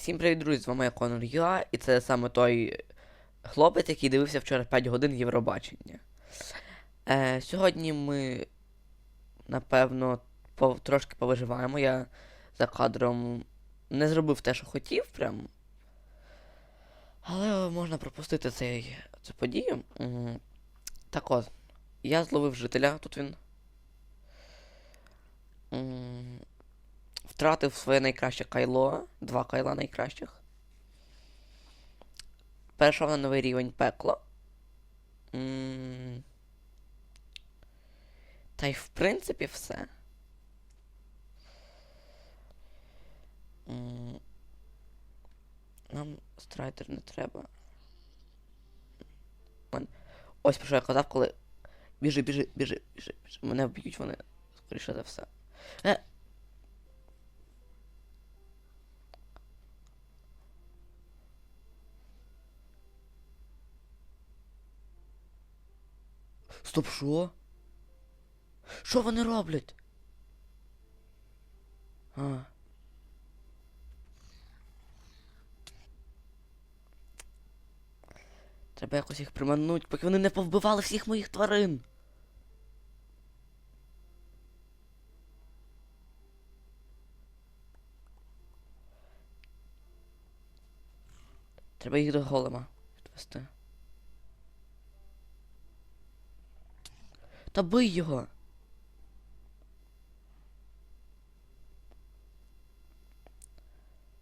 Всім привіт, друзі, з вами я Конор Юа, і це саме той хлопець, який дивився вчора 5 годин Євробачення. Е, сьогодні ми, напевно, по, трошки повиживаємо. Я за кадром не зробив те, що хотів, прям. Але можна пропустити цей, цю подію. Так от, я зловив жителя, тут він. Втратив своє найкраще кайло, два кайла найкращих. Перейшов на новий рівень пекло. Та й в принципі все. Нам страйдер не треба. Ось про що я казав, коли. Біжи, біжи, біжи, біжи, біжи. Мене вб'ють вони, скоріше за все. Е, Стоп, що? Що вони роблять? А. Треба якось їх примануть, поки вони не повбивали всіх моїх тварин. Треба їх до голема відвести. Та бий його.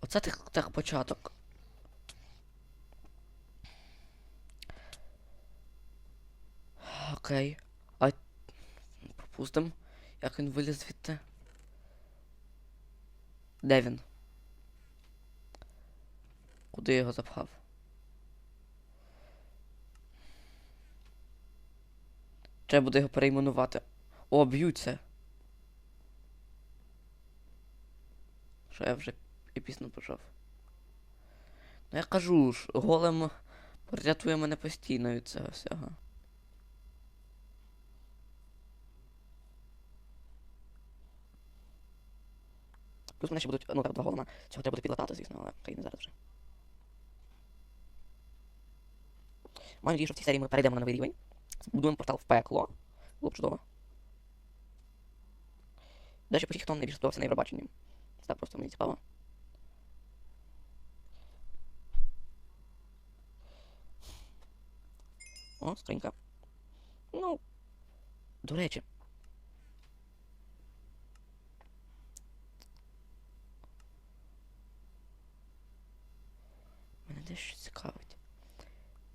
Оце так, так початок. Окей. А пропустим. Як він виліз звідти? Де він? Куди я його запхав? Треба буде його перейменувати. О, б'ються. Що я вже і пісно почав. Ну я кажу ж, голем порятує мене постійно від цього всього. Плюс мене ще будуть, ну два голема. Цього треба буде підлатати, звісно, але хай не зараз вже. Маю надію, що в цій серії ми перейдемо на новий рівень. Будуємо портал в пекло. Було б чудово. Далі пишіть, хто найбільше сподобався на Євробаченні. Це так просто мені цікаво. О, скринька. Ну. До речі. Мене дещо цікавить.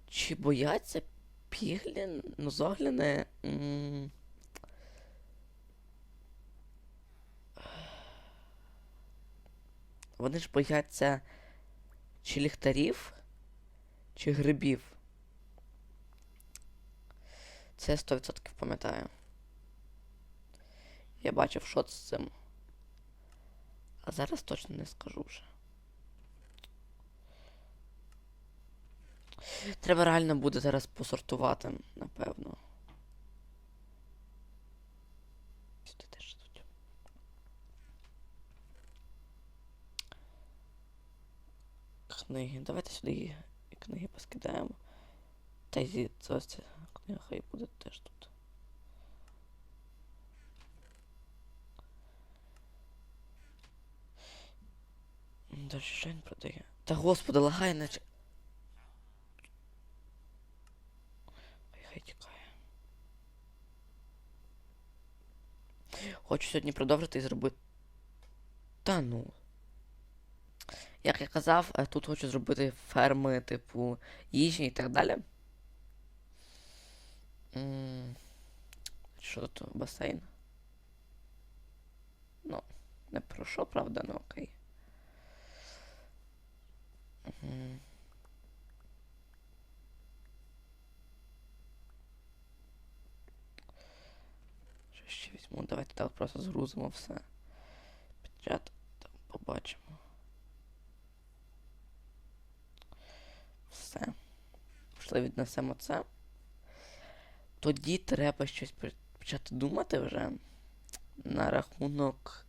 Чи бояться піглін, ну зогляни. м, Вони ж бояться чи ліхтарів, чи грибів. Це я 100% пам'ятаю. Я бачив шот з цим. А зараз точно не скажу вже. Треба реально буде зараз посортувати, напевно. Сюди теж тут. Книги. Давайте сюди і книги поскидаємо. Та й ось ця книга хай буде теж тут. Далі що він продає? Та господи, лагай наче. Ой, хай тікає. Хочу сьогодні продовжити і зробити. Та ну. Як я казав, е, тут хочу зробити ферми, типу, їжі і так далі. Що тут басейн? Ну, не про що, правда, ну окей. Ще візьму? Давайте так просто згрузимо все. Підряд там побачимо. Все. Пішли віднесемо це. Тоді треба щось почати думати вже на рахунок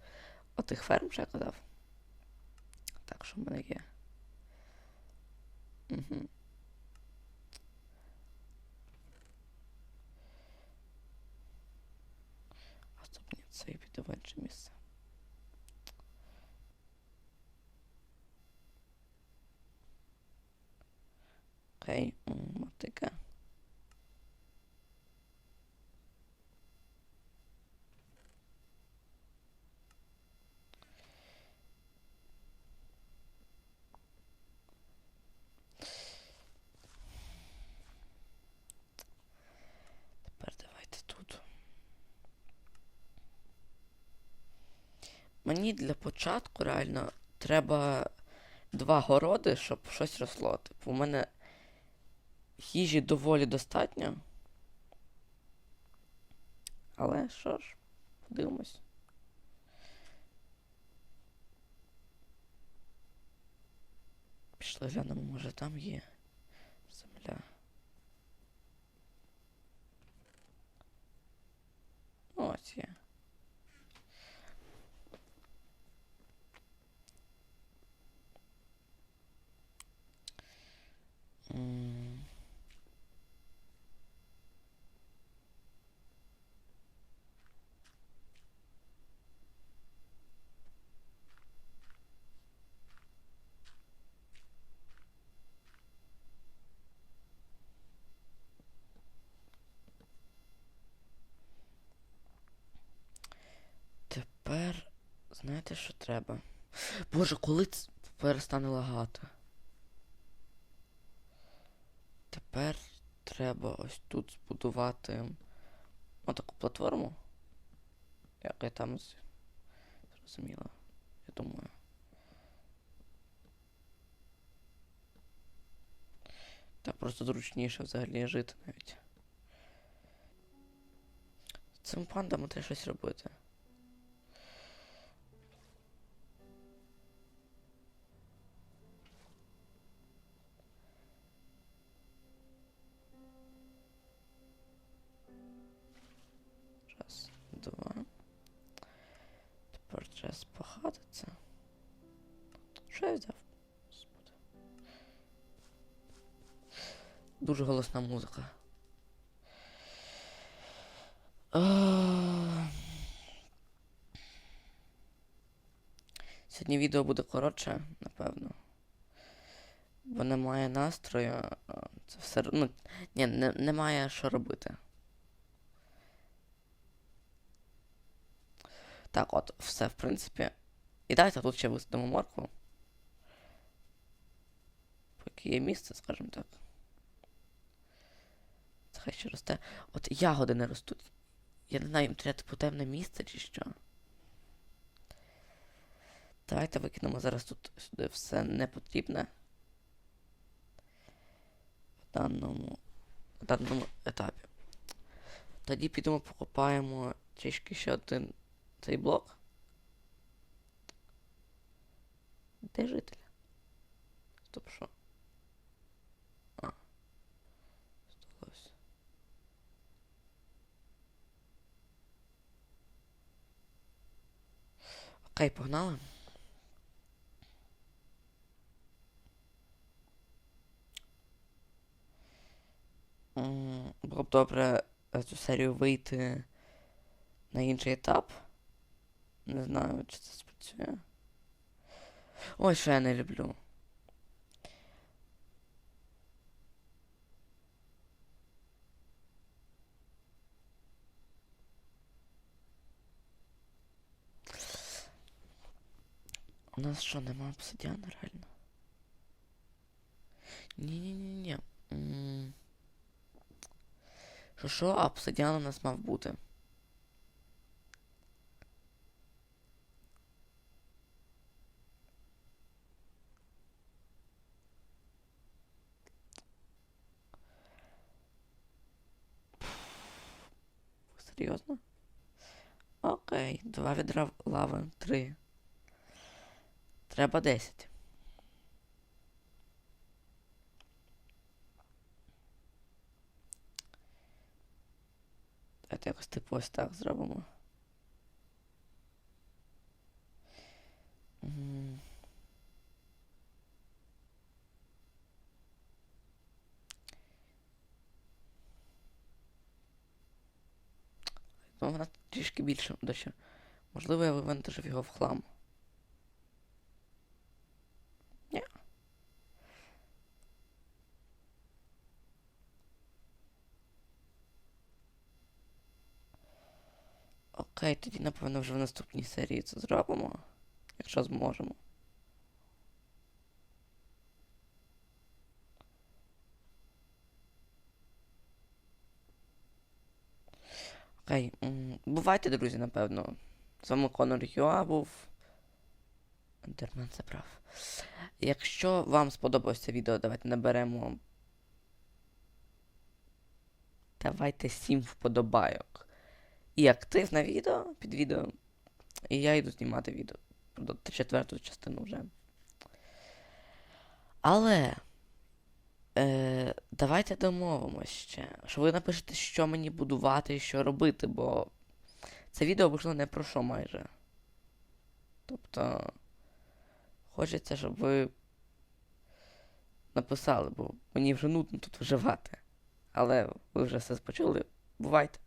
отих ферм, що я казав. Так, що в мене є. Окей, м, мотика. Тепер давайте тут. Мені для початку реально треба два городи, щоб щось росло. Типу, у мене їжі доволі достатньо. Але що ж, подивимось. Пішли глянемо, може там є земля. Ось є. М. Тепер знаєте, що треба? Боже, коли це перестане лагати? Тепер треба ось тут збудувати отаку платформу. Як я там зрозуміла, я думаю. Так просто зручніше взагалі жити навіть. Цим пандами треба щось робити. Що я взяв? Дуже голосна музика. Сьогодні відео буде коротше, напевно. Бо немає настрою. Це все. Ну, ні, не, немає що робити. Так, от, все, в принципі. І давайте тут ще висадимо моркву. Є місце, скажімо так. Це хай ще росте. От ягоди не ростуть. Я не знаю, їм треба типу темне місце чи що. Давайте викинемо зараз тут сюди все непотрібне. В даному, в даному етапі. Тоді підемо покопаємо трішки ще один цей блок. Де житель? Стоп, що? А. Сталося. Окей, погнали. Було б добре цю серію вийти на інший етап. Не знаю, чи це спрацює. Ой, що я не люблю. У нас що, нема обсидіану реально? Ні-ні-ні-ні. Що що, а обсидіан у нас мав бути. Серйозно? Окей, два відра лави, три. Треба десять. Давайте якось типу ось так зробимо. Ну, вона трішки більше дещо. Можливо, я вивантажив його в хлам. Ні. Окей, тоді, напевно, вже в наступній серії це зробимо. Якщо зможемо. Окей. Бувайте, друзі, напевно. З вами Конор Юа був. Ендермен забрав. Якщо вам сподобалось це відео, давайте наберемо. Давайте 7 вподобайок. І актив на відео під відео. І я йду знімати відео. До четверту частину вже. Але. Е, давайте домовимося ще. Що ви напишете, що мені будувати і що робити, бо це відео вийшло не про що майже. Тобто. Хочеться, щоб ви написали, бо мені вже нудно тут виживати. Але ви вже все почули. Бувайте.